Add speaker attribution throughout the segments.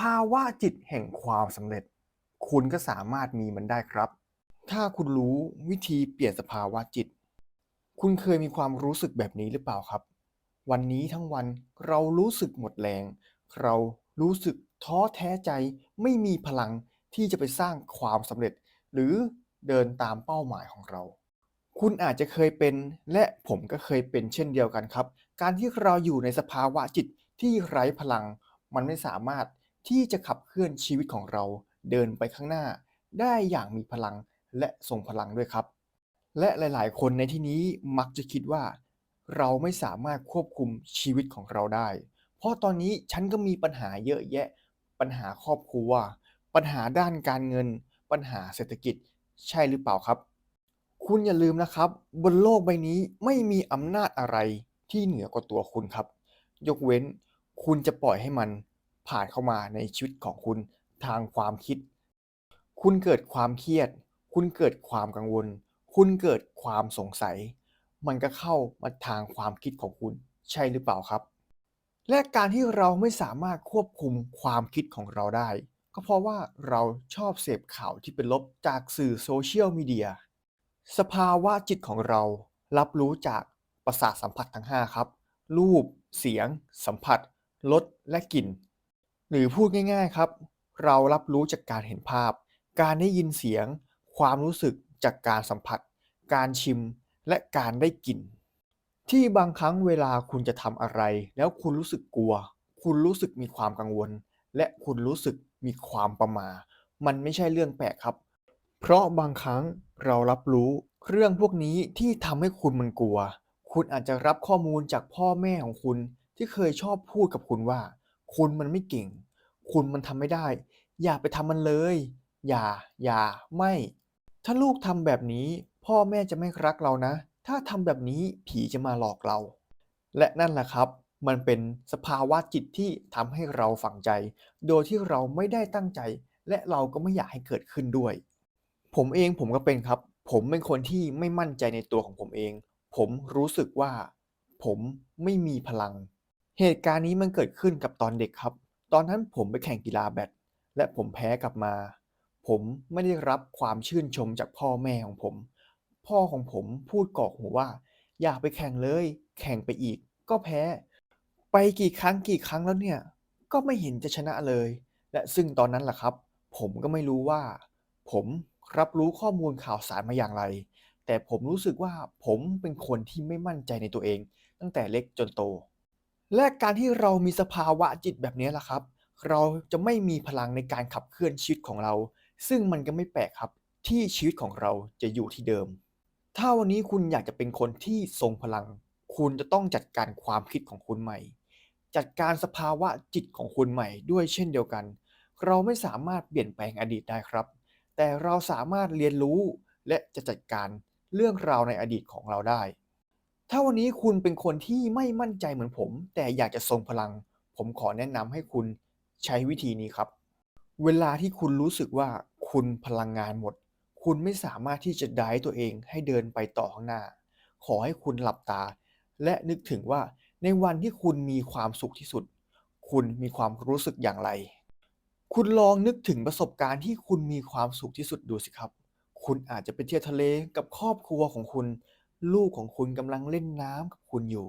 Speaker 1: ภาวะจิตแห่งความสำเร็จ คุณก็สามารถมีมันได้ครับ ถ้าคุณรู้วิธีเปลี่ยนสภาวะจิต คุณเคยมีความรู้สึกแบบนี้หรือเปล่าครับ วันนี้ทั้งวันเรารู้สึกหมดแรง เรารู้สึกท้อแท้ใจไม่มีพลังที่จะไปสร้างความสำเร็จ หรือเดินตามเป้าหมายของเรา คุณอาจจะเคยเป็นและผมก็เคยเป็นเช่นเดียวกันครับ การที่เราอยู่ในสภาวะจิตที่ไร้พลัง มันไม่สามารถ ที่จะขับเคลื่อนชีวิตของเราเดินไปข้างหน้า ได้อย่างมีพลังและทรงพลังด้วยครับ และหลาย ๆ คนในที่นี้มักจะคิดว่า เราไม่สามารถควบคุมชีวิตของเราได้ เพราะตอนนี้ฉันก็มีปัญหาเยอะแยะ ปัญหาครอบครัว ปัญหาด้านการเงิน ปัญหาเศรษฐกิจ ใช่หรือเปล่าครับ คุณอย่าลืมนะครับ บนโลกใบนี้ไม่มีอำนาจอะไรที่เหนือกว่าตัวคุณครับ ยกเว้นคุณจะปล่อยให้มัน ผ่านเข้ามาในชีวิตของคุณทางความคิด คุณเกิดความเครียด คุณเกิดความกังวล คุณเกิดความสงสัย มันก็เข้ามาทางความคิดของคุณใช่หรือเปล่าครับ และการที่เราไม่สามารถควบคุมความคิดของเราได้ ก็เพราะว่าเราชอบเสพข่าวที่เป็นลบจากสื่อโซเชียลมีเดียสภาวะจิตของเรารับรู้จากประสาทสัมผัสทั้ง 5 ครับ รูป เสียง สัมผัส รส และกลิ่น หรือพูดง่าย ๆครับ เรารับรู้จากการเห็นภาพ การได้ยินเสียง ความรู้สึกจากการสัมผัส การชิม และการได้กลิ่น ที่บางครั้งเวลาคุณจะทำอะไร แล้วคุณรู้สึกกลัว คุณรู้สึกมีความกังวล และคุณรู้สึกมีความประม่ามันไม่ใช่เรื่องแปลกครับ เพราะบางครั้งเรารับรู้เรื่องพวกนี้ที่ทำให้คุณมันกลัว คุณอาจจะรับข้อมูลจากพ่อแม่ของคุณที่เคยชอบพูดกับคุณว่า คุณมันไม่เก่ง คุณมันทำไม่ได้ อย่าไปทำมันเลย อย่า อย่า ไม่ ถ้าลูกทำแบบนี้ พ่อแม่จะไม่รักเรานะ ถ้าทำแบบนี้ผีจะมาหลอกเรา และนั่นแหละครับ มันเป็นสภาวะจิตที่ทำให้เราฝังใจ โดยที่เราไม่ได้ตั้งใจ และเราก็ไม่อยากให้เกิดขึ้นด้วย ผมเองผมก็เป็นครับ ผมเป็นคนที่ไม่มั่นใจในตัวของผมเอง ผมรู้สึกว่า ผมไม่มีพลัง เหตุการณ์นี้มันเกิดขึ้นกับตอนเด็กครับ ตอนนั้นผมไปแข่งกีฬาแบด และผมแพ้กลับมา ผมไม่ได้รับความชื่นชมจากพ่อแม่ของผม พ่อของผมพูดกอกหูว่า อย่าไปแข่งเลย แข่งไปอีก ก็แพ้ ไปกี่ครั้งกี่ครั้งแล้วเนี่ย ก็ไม่เห็นจะชนะเลย และซึ่งตอนนั้นแหละครับ ผมก็ไม่รู้ว่า ผมรับรู้ข้อมูลข่าวสารมาอย่างไร แต่ผมรู้สึกว่าผมเป็นคนที่ไม่มั่นใจในตัวเอง ตั้งแต่เล็กจนโต และการที่เรามีสภาวะจิตแบบนี้ล่ะครับ เราจะไม่มีพลังในการขับเคลื่อนชีวิตของเรา ซึ่งมันก็ไม่แปลกครับ ที่ชีวิตของเราจะอยู่ที่เดิม ถ้าวันนี้คุณอยากจะเป็นคนที่ทรงพลัง คุณจะต้องจัดการความคิดของคุณใหม่ จัดการสภาวะจิตของคุณใหม่ด้วยเช่นเดียวกัน เราไม่สามารถเปลี่ยนแปลงอดีตได้ครับ แต่เราสามารถเรียนรู้และจะจัดการเรื่องราวในอดีตของเราได้ ถ้าวันนี้คุณเป็นคนที่ไม่มั่นใจเหมือนผม แต่อยากจะทรงพลัง ผมขอแนะนำให้คุณใช้วิธีนี้ครับ เวลาที่คุณรู้สึกว่าคุณพลังงานหมด คุณไม่สามารถที่จะไดตัวเองให้เดินไปต่อข้างหน้า ขอให้คุณหลับตา และนึกถึงว่าในวันที่คุณมีความสุขที่สุด คุณมีความรู้สึกอย่างไร คุณลองนึกถึงประสบการณ์ที่คุณมีความสุขที่สุดดูสิครับ คุณอาจจะไปเที่ยวทะเลกับครอบครัวของคุณ ลูกของคุณกำลังเล่นน้ำกับคุณอยู่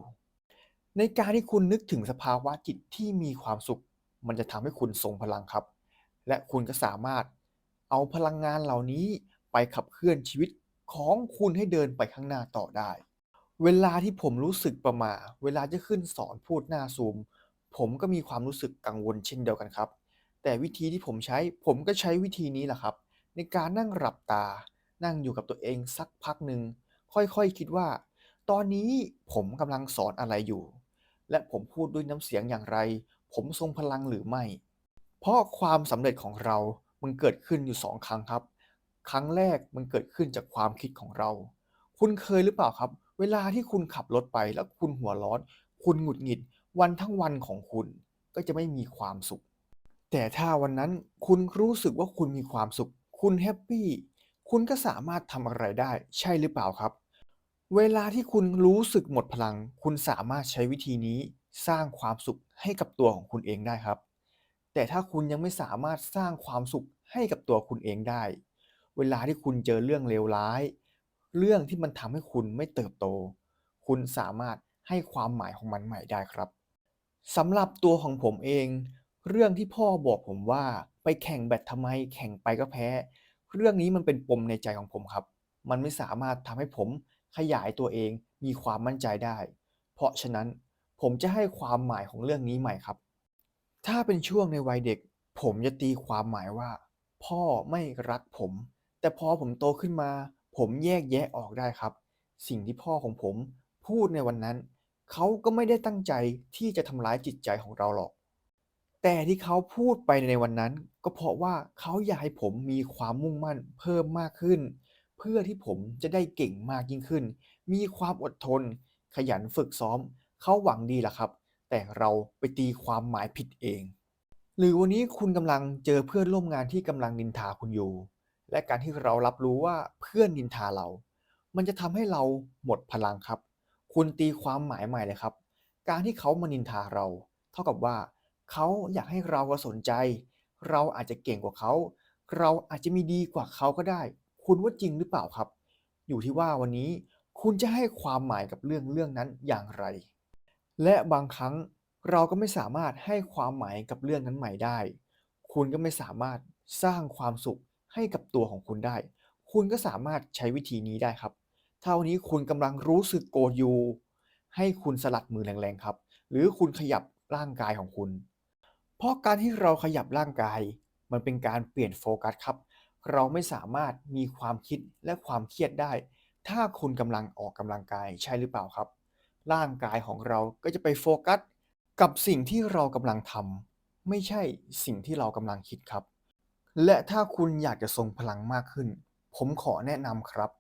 Speaker 1: ในการที่คุณนึกถึงสภาวะจิตที่มีความสุข มันจะทำให้คุณทรงพลังครับ และคุณก็สามารถเอาพลังงานเหล่านี้ไปขับเคลื่อนชีวิตของคุณให้เดินไปข้างหน้าต่อได้ เวลาที่ผมรู้สึกประมาเวลาจะขึ้นสอนพูดหน้าซูม ผมก็มีความรู้สึกกังวลเช่นเดียวกันครับ แต่วิธีที่ผมใช้ผมก็ใช้วิธีนี้แหละครับ ในการนั่งหลับตา นั่งอยู่กับตัวเองสักพักหนึ่ง ค่อยๆคคิดว่า ตอนนี้ผมกำลังสอนอะไรอยู่ และผมพูดด้วยน้ำเสียงอย่างไร ผมทรงพลังหรือไม่ เพราะความสำเร็จของเรา มันเกิดขึ้นอยู่สองครั้งครับ ครั้งแรกมันเกิดขึ้นจากความคิดของเรา คุณเคยหรือเปล่าครับ เวลาที่คุณขับรถไปแล้วคุณหัวร้อน คุณหงุดหงิด วันทั้งวันของคุณก็จะไม่มีความสุข แต่ถ้าวันนั้นคุณรู้สึกว่าคุณมีความสุข คุณแฮปปี้ คุณก็สามารถทำอะไรได้ ใช่หรือเปล่าครับ เวลาที่คุณรู้สึกหมดพลัง คุณสามารถใช้วิธีนี้สร้างความสุขให้กับตัวของคุณเองได้ครับ แต่ถ้าคุณยังไม่สามารถสร้างความสุขให้กับตัวคุณเองได้ เวลาที่คุณเจอเรื่องเลวร้าย เรื่องที่มันทำให้คุณไม่เติบโต คุณสามารถให้ความหมายของมันใหม่ได้ครับสำหรับตัวของผมเอง เรื่องที่พ่อบอกผมว่าไปแข่งแบดทำไม แข่งไปก็แพ้ เรื่องนี้มันเป็นปมในใจของผมครับ มันไม่สามารถทำให้ผม ขยายตัวเองมีความมั่นใจได้ เพราะฉะนั้นผมจะให้ความหมายของเรื่องนี้ใหม่ครับ ถ้าเป็นช่วงในวัยเด็ก ผมจะตีความหมายว่า พ่อไม่รักผม แต่พอผมโตขึ้นมา ผมแยกแยะออกได้ครับ สิ่งที่พ่อของผมพูดในวันนั้น เขาก็ไม่ได้ตั้งใจที่จะทำร้ายจิตใจของเราหรอก แต่ที่เขาพูดไปในวันนั้น ก็เพราะว่าเขาอยากให้ผมมีความมุ่งมั่นเพิ่มมากขึ้น เพื่อที่ผมจะได้เก่งมากยิ่งขึ้น มีความอดทน ขยันฝึกซ้อม เขาหวังดีแหละครับ แต่เราไปตีความหมายผิดเอง หรือวันนี้คุณกำลังเจอเพื่อนร่วมงานที่กำลังนินทาคุณอยู่ และการที่เรารับรู้ว่าเพื่อนนินทาเรา มันจะทำให้เราหมดพลังครับ คุณตีความหมายใหม่เลยครับ การที่เขามานินทาเรา เท่ากับว่าเขาอยากให้เราสนใจ เราอาจจะเก่งกว่าเขา เราอาจจะมีดีกว่าเขาก็ได้ คุณว่าจริงหรือเปล่าครับ อยู่ที่ว่าวันนี้คุณจะให้ความหมายกับเรื่องเรื่องนั้นอย่างไร และบางครั้งเราก็ไม่สามารถให้ความหมายกับเรื่องนั้นใหม่ได้ คุณก็ไม่สามารถสร้างความสุขให้กับตัวของคุณได้ คุณก็สามารถใช้วิธีนี้ได้ครับถ้าวันนี้คุณกำลังรู้สึกโกรธอยู่ ให้คุณสลัดมือแรงๆครับ หรือคุณขยับร่างกายของคุณ เพราะการที่เราขยับร่างกาย มันเป็นการเปลี่ยนโฟกัสครับ เราไม่สามารถมีความคิดและความเครียดได้ ถ้าคุณกำลังออกกำลังกายใช่หรือเปล่าครับ ร่างกายของเราก็จะไปโฟกัสกับสิ่งที่เรากำลังทำไม่ใช่สิ่งที่เรากำลังคิดครับ และถ้าคุณอยากจะทรงพลังมากขึ้น ผมขอแนะนำครับ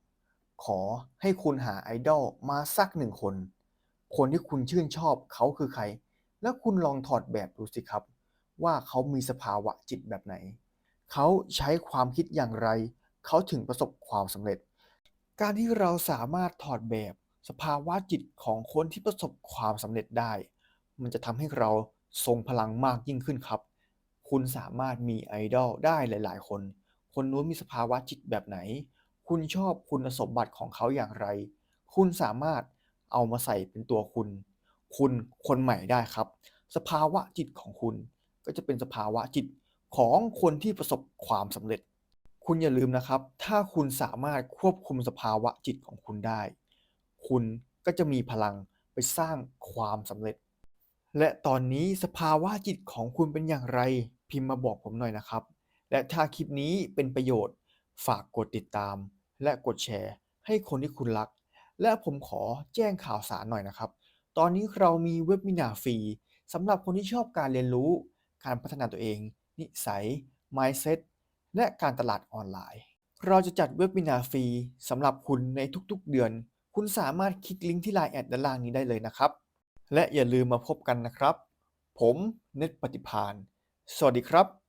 Speaker 1: ขอให้คุณหาไอดอลมาสักหนึ่งคน คนที่คุณชื่นชอบเขาคือใคร แล้วคุณลองถอดแบบดูสิครับ ว่าเขามีสภาวะจิตแบบไหน เขาใช้ความคิดอย่างไร เขาถึงประสบความสำเร็จ การที่เราสามารถถอดแบบสภาวะจิตของคนที่ประสบความสำเร็จได้ มันจะทำให้เราทรงพลังมากยิ่งขึ้นครับ คุณสามารถมีไอดอลได้หลาย ๆ คน คนนู้นมีสภาวะจิตแบบไหน คุณชอบคุณสมบัติของเขาอย่างไร คุณสามารถเอามาใส่เป็นตัวคุณ คุณคนใหม่ได้ครับ สภาวะจิตของคุณก็จะเป็นสภาวะจิต ของคนที่ประสบความสำเร็จ คุณอย่าลืมนะครับ ถ้าคุณสามารถควบคุมสภาวะจิตของคุณได้ คุณก็จะมีพลังไปสร้างความสำเร็จ และตอนนี้สภาวะจิตของคุณเป็นอย่างไร พิมพ์มาบอกผมหน่อยนะครับ และถ้าคลิปนี้เป็นประโยชน์ ฝากกดติดตาม และกดแชร์ ให้คนที่คุณรัก และผมขอแจ้งข่าวสารหน่อยนะครับ ตอนนี้เรามีเว็บมินาฟรีสำหรับคนที่ชอบการเรียนรู้การพัฒนาตัวเอง นิสัย mindset และการตลาดออนไลน์ เราจะจัดเว็บบินาฟรีสำหรับคุณในทุกๆเดือน คุณสามารถคลิกลิงก์ที่ไลน์แอดด้านล่างนี้ได้เลยนะครับ และอย่าลืมมาพบกันนะครับ ผมเน็ตปฏิพาน สวัสดีครับ